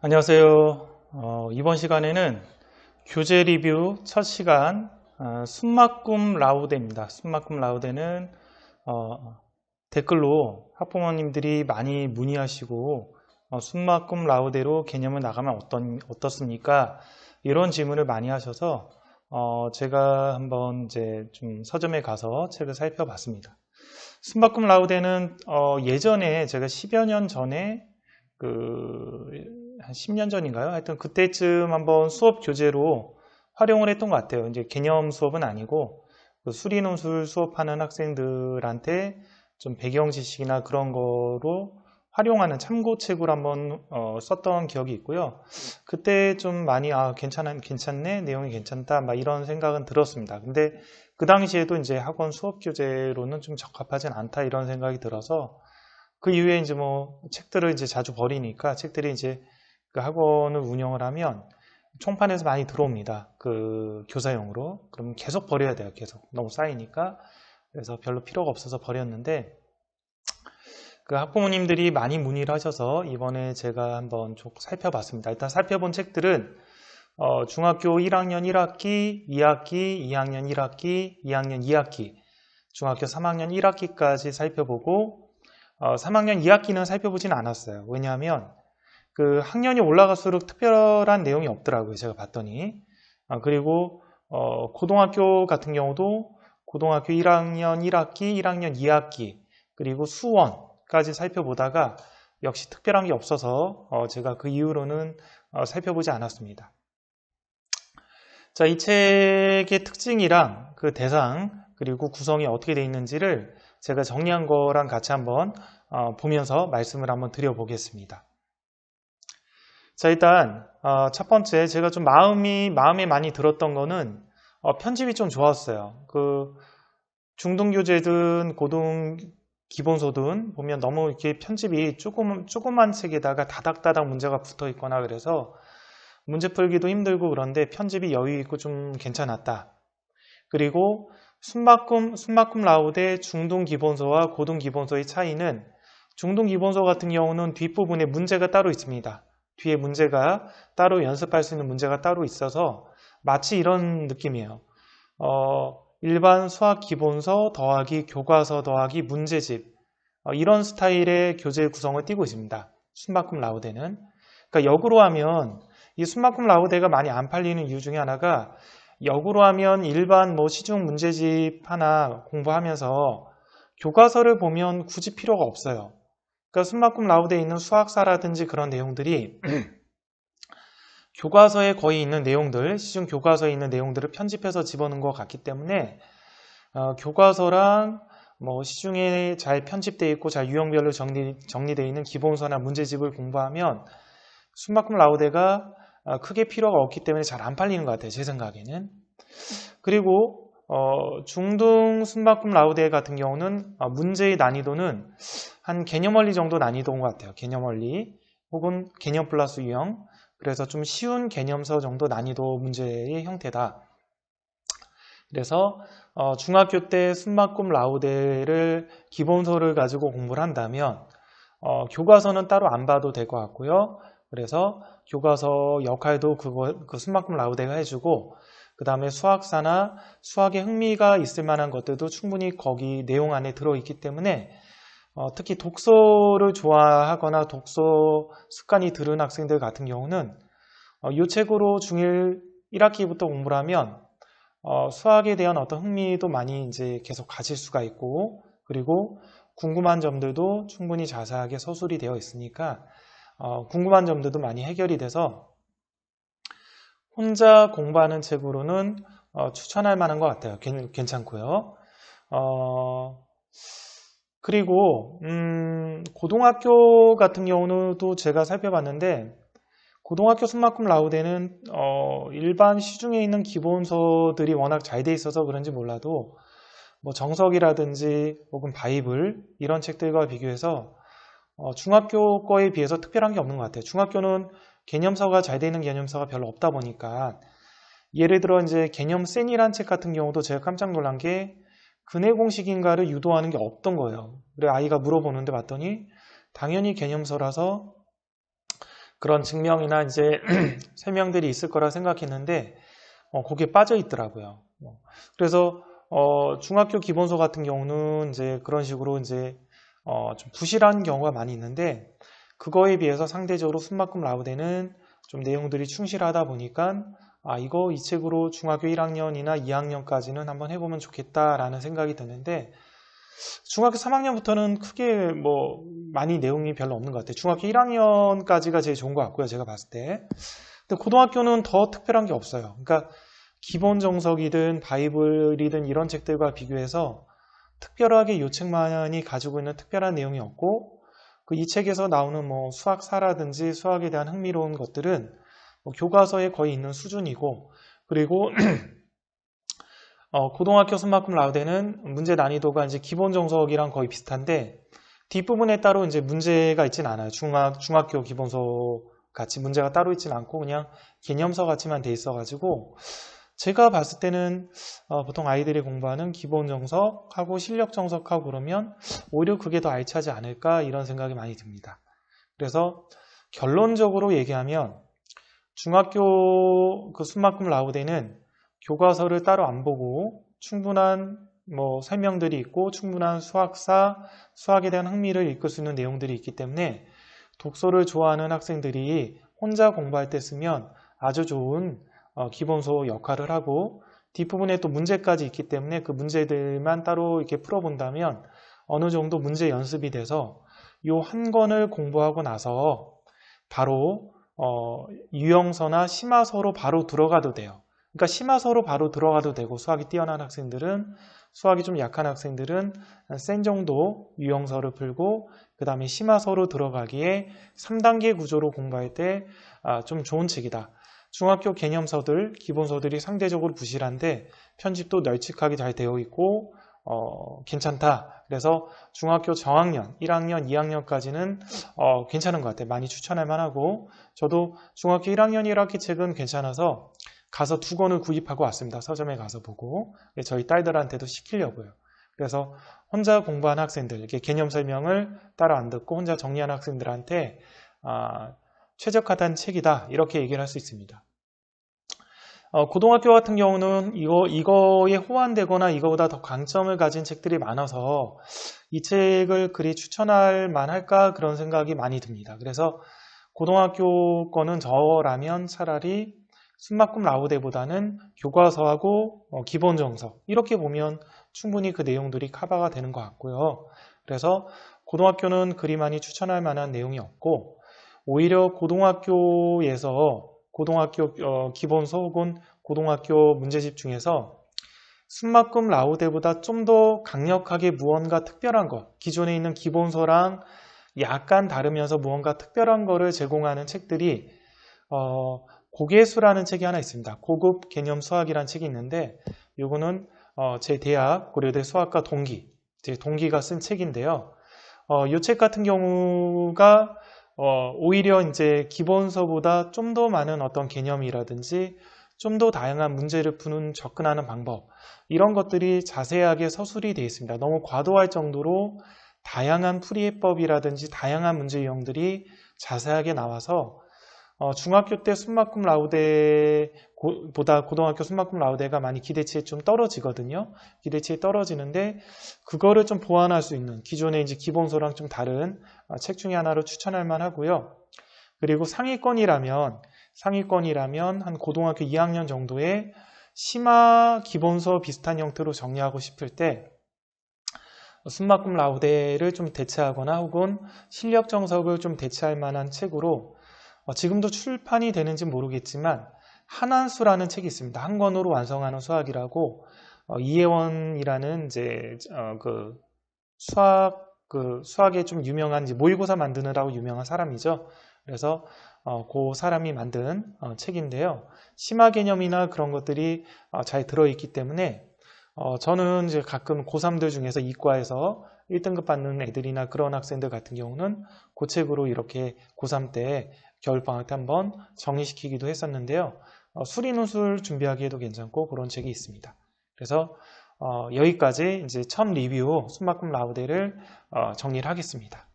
안녕하세요. 어, 이번 시간에는 교재 리뷰 첫 시간 어, 숨막꿈 라우데입니다. 숨막꿈 라우데는 어, 댓글로 학부모님들이 많이 문의하시고 어, 숨막꿈 라우데로 개념을 나가면 어떤, 어떻습니까? 이런 질문을 많이 하셔서 어, 제가 한번 이제 좀 서점에 가서 책을 살펴봤습니다. 숨막꿈 라우데는 어, 예전에 제가 10여 년 전에 그 한 10년 전인가요? 하여튼 그때쯤 한번 수업 교재로 활용을 했던 것 같아요. 이제 개념 수업은 아니고 그 수리논술 수업하는 학생들한테 좀 배경 지식이나 그런 거로 활용하는 참고책으로 한번 어, 썼던 기억이 있고요. 그때 좀 많이 아 괜찮은 괜찮네 내용이 괜찮다 막 이런 생각은 들었습니다. 근데 그 당시에도 이제 학원 수업 교재로는 좀 적합하진 않다 이런 생각이 들어서 그 이후에 이제 뭐 책들을 이제 자주 버리니까 책들이 이제 그 학원을 운영을 하면 총판에서 많이 들어옵니다. 그 교사용으로. 그럼 계속 버려야 돼요. 계속. 너무 쌓이니까. 그래서 별로 필요가 없어서 버렸는데 그 학부모님들이 많이 문의를 하셔서 이번에 제가 한번 쭉 살펴봤습니다. 일단 살펴본 책들은 어, 중학교 1학년 1학기, 2학기, 2학년 1학기, 2학년 2학기, 중학교 3학년 1학기까지 살펴보고 어, 3학년 2학기는 살펴보진 않았어요. 왜냐하면 그 학년이 올라갈수록 특별한 내용이 없더라고요. 제가 봤더니. 아, 그리고 어, 고등학교 같은 경우도 고등학교 1학년 1학기, 1학년 2학기, 그리고 수원까지 살펴보다가 역시 특별한 게 없어서 어, 제가 그 이후로는 어, 살펴보지 않았습니다. 자, 이 책의 특징이랑 그 대상 그리고 구성이 어떻게 되어 있는지를 제가 정리한 거랑 같이 한번 어, 보면서 말씀을 한번 드려보겠습니다. 자 일단 어, 첫 번째 제가 좀 마음이 마음에 많이 들었던 거는 어, 편집이 좀 좋았어요. 그 중등 교재든 고등 기본소든 보면 너무 이렇게 편집이 조금 조그만 책에다가 다닥다닥 문제가 붙어 있거나 그래서 문제 풀기도 힘들고 그런데 편집이 여유 있고 좀 괜찮았다. 그리고 숨막꿈 숨막꿈 라우드의 중등 기본소와 고등 기본소의 차이는 중등 기본소 같은 경우는 뒷부분에 문제가 따로 있습니다. 뒤에 문제가 따로 연습할 수 있는 문제가 따로 있어서 마치 이런 느낌이에요. 어, 일반 수학 기본서 더하기 교과서 더하기 문제집 어, 이런 스타일의 교재 구성을 띠고 있습니다. 순막금 라우데는 그러니까 역으로 하면 이 순막금 라우데가 많이 안 팔리는 이유 중에 하나가 역으로 하면 일반 뭐 시중 문제집 하나 공부하면서 교과서를 보면 굳이 필요가 없어요. 그러니까 숨막꿈 라우드에 있는 수학사라든지 그런 내용들이 교과서에 거의 있는 내용들, 시중 교과서에 있는 내용들을 편집해서 집어넣은 것 같기 때문에 어, 교과서랑 뭐 시중에 잘 편집되어 있고 잘 유형별로 정리, 정리되어 있는 기본서나 문제집을 공부하면 숨막꿈 라우데가 어, 크게 필요가 없기 때문에 잘 안 팔리는 것 같아요. 제 생각에는. 그리고 어, 중등 숨바꿈 라우데 같은 경우는 어, 문제의 난이도는 한 개념 원리 정도 난이도인 것 같아요. 개념 원리 혹은 개념 플러스 유형 그래서 좀 쉬운 개념서 정도 난이도 문제의 형태다. 그래서 어, 중학교 때 숨바꿈 라우데를 기본서를 가지고 공부를 한다면 어, 교과서는 따로 안 봐도 될 것 같고요. 그래서 교과서 역할도 그거 그 숨바꿈 라우데가 해주고 그 다음에 수학사나 수학에 흥미가 있을 만한 것들도 충분히 거기 내용 안에 들어있기 때문에 어, 특히 독서를 좋아하거나 독서 습관이 들은 학생들 같은 경우는 어, 이 책으로 중1 1학기부터 공부를 하면 어, 수학에 대한 어떤 흥미도 많이 이제 계속 가질 수가 있고 그리고 궁금한 점들도 충분히 자세하게 서술이 되어 있으니까 어, 궁금한 점들도 많이 해결이 돼서 혼자 공부하는 책으로는 어, 추천할 만한 것 같아요. 괜 찮고요. 어, 그리고 음, 고등학교 같은 경우도 제가 살펴봤는데 고등학교 순막꿈 라우데는 어, 일반 시중에 있는 기본서들이 워낙 잘 돼 있어서 그런지 몰라도 뭐 정석이라든지 혹은 바이블 이런 책들과 비교해서 어, 중학교 거에 비해서 특별한 게 없는 것 같아요. 중학교는 개념서가 잘 되는 개념서가 별로 없다 보니까 예를 들어 이제 개념 센이란 책 같은 경우도 제가 깜짝 놀란 게 근해 공식인가를 유도하는 게 없던 거예요. 그래 아이가 물어보는데 봤더니 당연히 개념서라서 그런 증명이나 이제 설명들이 있을 거라 생각했는데 어, 거기에 빠져 있더라고요. 어, 그래서 어, 중학교 기본서 같은 경우는 이제 그런 식으로 이제 어, 좀 부실한 경우가 많이 있는데 그거에 비해서 상대적으로 순막금 라우데는 좀 내용들이 충실하다 보니까 아 이거 이 책으로 중학교 1학년이나 2학년까지는 한번 해보면 좋겠다라는 생각이 드는데 중학교 3학년부터는 크게 뭐 많이 내용이 별로 없는 것 같아요. 중학교 1학년까지가 제일 좋은 것 같고요. 제가 봤을 때. 근데 고등학교는 더 특별한 게 없어요. 그러니까 기본 정석이든 바이블이든 이런 책들과 비교해서 특별하게 이 책만이 가지고 있는 특별한 내용이 없고 그 이 책에서 나오는 뭐 수학사라든지 수학에 대한 흥미로운 것들은 뭐 교과서에 거의 있는 수준이고 그리고 어, 고등학교 순만큼 라우데는 문제 난이도가 이제 기본 정석이랑 거의 비슷한데 뒷부분에 따로 이제 문제가 있지는 않아요. 중학, 중학교 기본서 같이 문제가 따로 있지는 않고 그냥 개념서 같이만 돼 있어가지고 제가 봤을 때는 어, 보통 아이들이 공부하는 기본 정석하고 실력 정석하고 그러면 오히려 그게 더 알차지 않을까 이런 생각이 많이 듭니다. 그래서 결론적으로 얘기하면 중학교 그 순만큼 라우데는 교과서를 따로 안 보고 충분한 뭐 설명들이 있고 충분한 수학사, 수학에 대한 흥미를 이끌 수 있는 내용들이 있기 때문에 독서를 좋아하는 학생들이 혼자 공부할 때 쓰면 아주 좋은 어, 기본소 역할을 하고 뒷부분에 또 문제까지 있기 때문에 그 문제들만 따로 이렇게 풀어본다면 어느 정도 문제 연습이 돼서 이 한 권을 공부하고 나서 바로 어, 유형서나 심화서로 바로 들어가도 돼요. 그러니까 심화서로 바로 들어가도 되고 수학이 뛰어난 학생들은 수학이 좀 약한 학생들은 센 정도 유형서를 풀고 그 다음에 심화서로 들어가기에 3단계 구조로 공부할 때좀 아, 좋은 책이다. 중학교 개념서들, 기본서들이 상대적으로 부실한데 편집도 널찍하게 잘 되어 있고 어, 괜찮다. 그래서 중학교 저학년, 1학년, 2학년까지는 어, 괜찮은 것 같아요. 많이 추천할 만하고 저도 중학교 1학년 1학기 책은 괜찮아서 가서 두 권을 구입하고 왔습니다. 서점에 가서 보고 저희 딸들한테도 시키려고요. 그래서 혼자 공부한 학생들, 이렇게 개념 설명을 따로 안 듣고 혼자 정리한 학생들한테 아, 최적화된 책이다 이렇게 얘기를 할 수 있습니다. 어, 고등학교 같은 경우는 이거, 이거에 호환되거나 이거보다 더 강점을 가진 책들이 많아서 이 책을 그리 추천할 만할까 그런 생각이 많이 듭니다. 그래서 고등학교 거는 저라면 차라리 숨막금 라우데보다는 교과서하고 어, 기본 정석 이렇게 보면 충분히 그 내용들이 커버가 되는 것 같고요. 그래서 고등학교는 그리 많이 추천할 만한 내용이 없고 오히려 고등학교에서 고등학교 어, 기본서 혹은 고등학교 문제집 중에서 숨막금 라우데보다 좀 더 강력하게 무언가 특별한 것 기존에 있는 기본서랑 약간 다르면서 무언가 특별한 거를 제공하는 책들이 어, 고개수라는 책이 하나 있습니다. 고급 개념 수학이라는 책이 있는데 이거는 어, 제 대학 고려대 수학과 동기 제 동기가 쓴 책인데요. 어, 이책 같은 경우가 어, 오히려 이제 기본서보다 좀 더 많은 어떤 개념이라든지 좀 더 다양한 문제를 푸는 접근하는 방법 이런 것들이 자세하게 서술이 되어 있습니다. 너무 과도할 정도로 다양한 풀이해법이라든지 다양한 문제 유형들이 자세하게 나와서 어, 중학교 때 순막금 라우데보다 고등학교 순막금 라우데가 많이 기대치에 좀 떨어지거든요. 기대치에 떨어지는데 그거를 좀 보완할 수 있는 기존의 이제 기본서랑 좀 다른 어, 책 중에 하나로 추천할 만하고요. 그리고 상위권이라면 상위권이라면 한 고등학교 2학년 정도의 심화 기본서 비슷한 형태로 정리하고 싶을 때 순막금 라우데를 좀 대체하거나 혹은 실력 정석을 좀 대체할 만한 책으로 어, 지금도 출판이 되는지 모르겠지만 한한수라는 책이 있습니다. 한 권으로 완성하는 수학이라고 어, 이혜원이라는 이제 어, 그 수학 그 수학에 좀 유명한 모의고사 만드느라고 유명한 사람이죠. 그래서 어, 그 사람이 만든 어, 책인데요. 심화 개념이나 그런 것들이 어, 잘 들어있기 때문에 어, 저는 이제 가끔 고3들 중에서 이과에서 1등급 받는 애들이나 그런 학생들 같은 경우는 그 책으로 이렇게 고3 때 겨울방학 때 한번 정리시키기도 했었는데요. 어, 수리논술 준비하기에도 괜찮고 그런 책이 있습니다. 그래서 어, 여기까지 이제 첫 리뷰 순막금 라우데를 어, 정리를 하겠습니다.